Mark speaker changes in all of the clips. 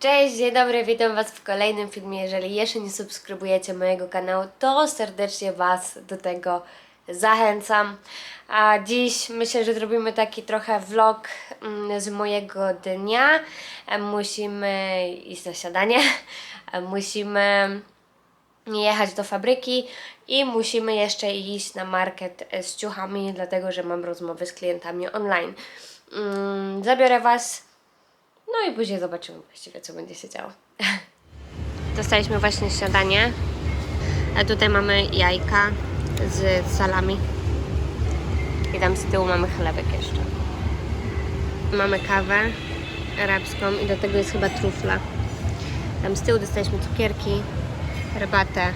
Speaker 1: Cześć, dzień dobry, witam Was w kolejnym filmie. Jeżeli jeszcze nie subskrybujecie mojego kanału, to serdecznie Was do tego zachęcam. A dziś myślę, że zrobimy taki trochę vlog mm, z mojego dnia. E, Musimy iść na siadanie, e, musimy jechać do fabryki i musimy jeszcze iść na market z ciuchami, dlatego że mam rozmowy z klientami online. Mm, Zabiorę Was no i później zobaczymy właściwie, co będzie się działo. Dostaliśmy właśnie śniadanie. A tutaj mamy jajka z salami. I tam z tyłu mamy chlebek jeszcze. Mamy kawę arabską i do tego jest chyba trufla. Tam z tyłu dostaliśmy cukierki, herbatę.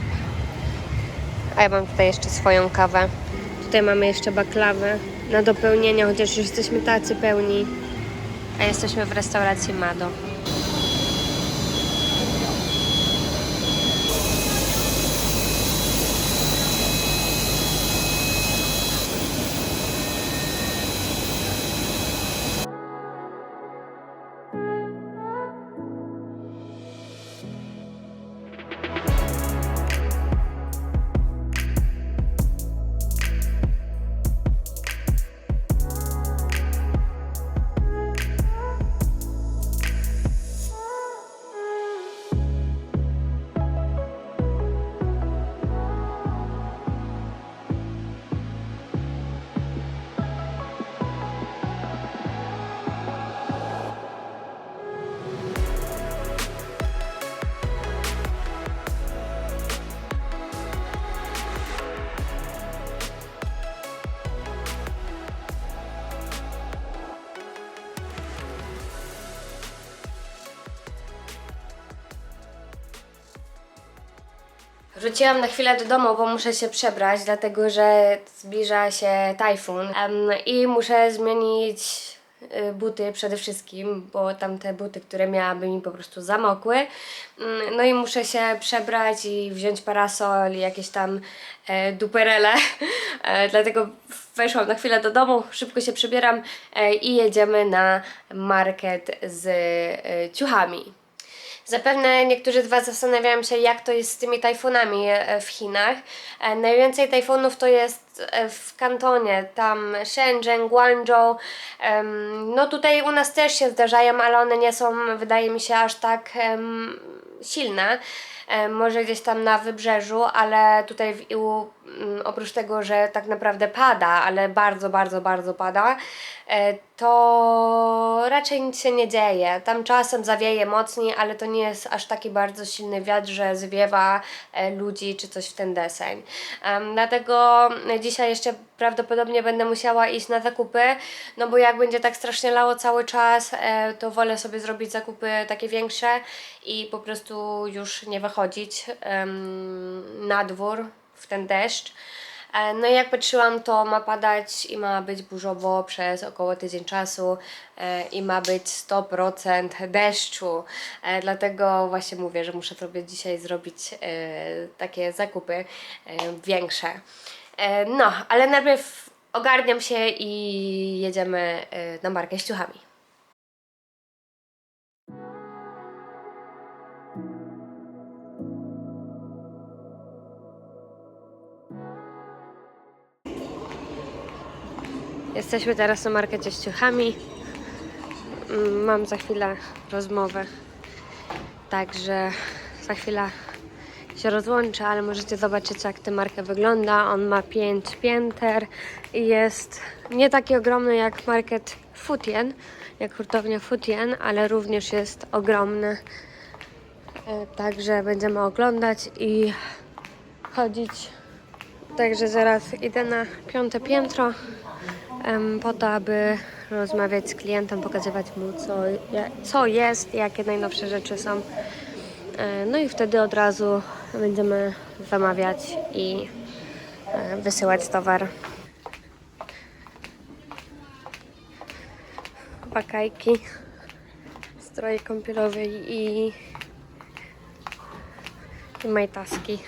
Speaker 1: A ja mam tutaj jeszcze swoją kawę. Tutaj mamy jeszcze baklawę na dopełnienie, chociaż już jesteśmy tacy pełni. A jesteśmy w restauracji Mado. Wróciłam na chwilę do domu, bo muszę się przebrać, dlatego że zbliża się tajfun i muszę zmienić y, buty przede wszystkim, bo tamte buty, które miałabym mi po prostu zamokły. Mm, No i muszę się przebrać i wziąć parasol i jakieś tam e, duperele. E, dlatego weszłam na chwilę do domu, szybko się przebieram e, i jedziemy na market z e, ciuchami. Zapewne niektórzy z Was zastanawiają się, jak to jest z tymi tajfunami e, w Chinach. E, Najwięcej tajfunów to jest w Kantonie, tam Shenzhen, Guangzhou. No tutaj u nas też się zdarzają, ale one nie są, wydaje mi się, aż tak silne. E, Może gdzieś tam na wybrzeżu, ale tutaj w Iłu, oprócz tego, że tak naprawdę pada, ale bardzo, bardzo, bardzo pada, e, to raczej nic się nie dzieje. Tam czasem zawieje mocniej, ale to nie jest aż taki bardzo silny wiatr, że zwiewa e, ludzi czy coś w ten deseń. Dlatego dzisiaj jeszcze prawdopodobnie będę musiała iść na zakupy, no bo jak będzie tak strasznie lało cały czas, e, to wolę sobie zrobić zakupy takie większe i po prostu już nie wychodzić na dwór w ten deszcz. E, No i jak patrzyłam, to ma padać i ma być burzowo przez około tydzień czasu e, i ma być 100% deszczu. Dlatego właśnie mówię, że muszę sobie dzisiaj zrobić takie zakupy większe. E, No, ale najpierw ogarniam się i jedziemy e, na markę z ciuchami. Jesteśmy teraz na markecie z ciuchami. Mm, Mam za chwilę rozmowę. Także za chwilę się rozłączę, ale możecie zobaczyć jak ta marka wygląda. On ma 5 pięter i jest nie taki ogromny jak market Futien, jak hurtownia Futien, ale również jest ogromny. E, Także będziemy oglądać i chodzić. Także zaraz idę na piąte piętro po to, aby rozmawiać z klientem, pokazywać mu co, co jest, jakie najnowsze rzeczy są. E, No i wtedy od razu będziemy zamawiać i e, wysyłać towar. Pakajki, stroje kąpielowe i, i majtaski.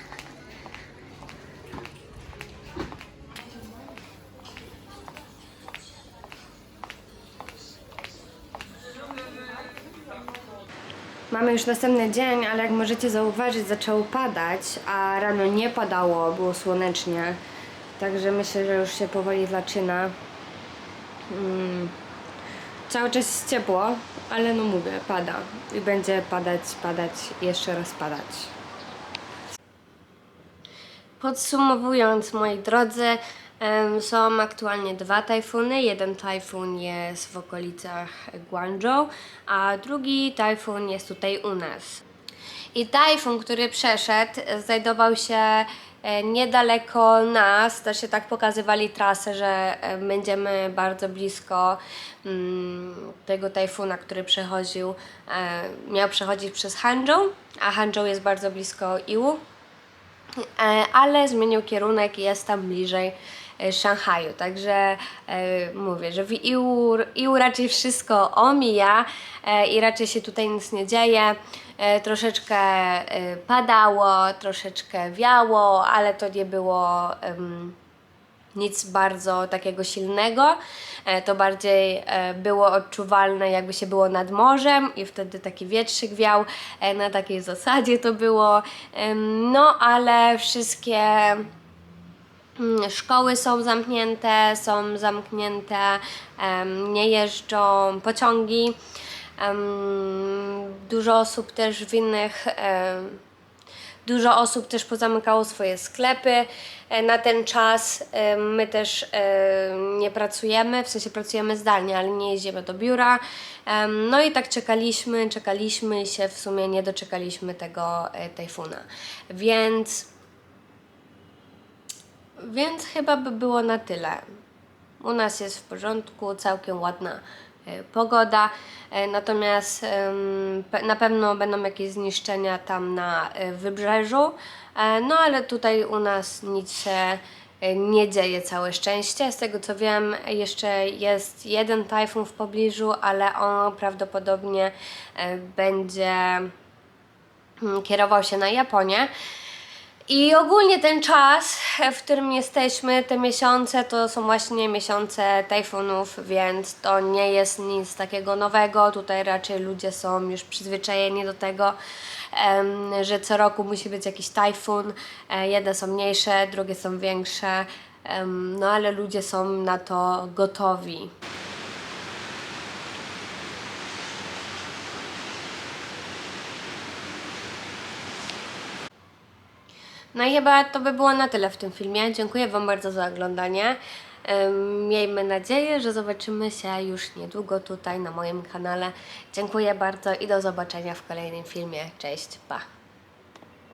Speaker 1: Mamy już następny dzień, ale jak możecie zauważyć, zaczęło padać, a rano nie padało, było słonecznie. Także myślę, że już się powoli zaczyna. Mm. Cały czas jest ciepło, ale no mówię, pada. I będzie padać, padać, jeszcze raz padać. Podsumowując, moi drodzy, są aktualnie dwa tajfuny. Jeden tajfun jest w okolicach Guangzhou, a drugi tajfun jest tutaj u nas. I tajfun, który przeszedł, znajdował się e, niedaleko nas. Też się tak pokazywali trasę, że e, będziemy bardzo blisko mm, tego tajfuna, który przechodził. e, Miał przechodzić przez Hangzhou, a Hangzhou jest bardzo blisko Iwu. E, ale zmienił kierunek i jest tam bliżej Szanghaju. Także e, mówię, że w Iu, Iu raczej wszystko omija e, i raczej się tutaj nic nie dzieje. E, troszeczkę e, padało, troszeczkę wiało, ale to nie było. nic bardzo takiego silnego. E, To bardziej e, było odczuwalne, jakby się było nad morzem i wtedy taki wietrzyk wiał. E, Na takiej zasadzie to było. No, ale wszystkie szkoły są zamknięte, są zamknięte, nie jeżdżą pociągi. Dużo osób też w innych Dużo osób też pozamykało swoje sklepy e, na ten czas. My też nie pracujemy, w sensie pracujemy zdalnie, ale nie jeździmy do biura. No i tak czekaliśmy, czekaliśmy się w sumie nie doczekaliśmy tego e, tajfuna. Więc, więc chyba by było na tyle. U nas jest w porządku, całkiem ładna e, pogoda, e, natomiast na pewno będą jakieś zniszczenia tam na e, wybrzeżu, no ale tutaj u nas nic się nie dzieje, całe szczęście. Z tego co wiem, jeszcze jest jeden tajfun w pobliżu, ale on prawdopodobnie będzie mm, kierował się na Japonię. I ogólnie ten czas, w którym jesteśmy, te miesiące, to są właśnie miesiące tajfunów, więc to nie jest nic takiego nowego. Tutaj raczej ludzie są już przyzwyczajeni do tego, że co roku musi być jakiś tajfun. E, Jedne są mniejsze, drugie są większe, no ale ludzie są na to gotowi. No i chyba to by było na tyle w tym filmie. Dziękuję Wam bardzo za oglądanie. Miejmy nadzieję, że zobaczymy się już niedługo tutaj na moim kanale. Dziękuję bardzo i do zobaczenia w kolejnym filmie. Cześć, pa!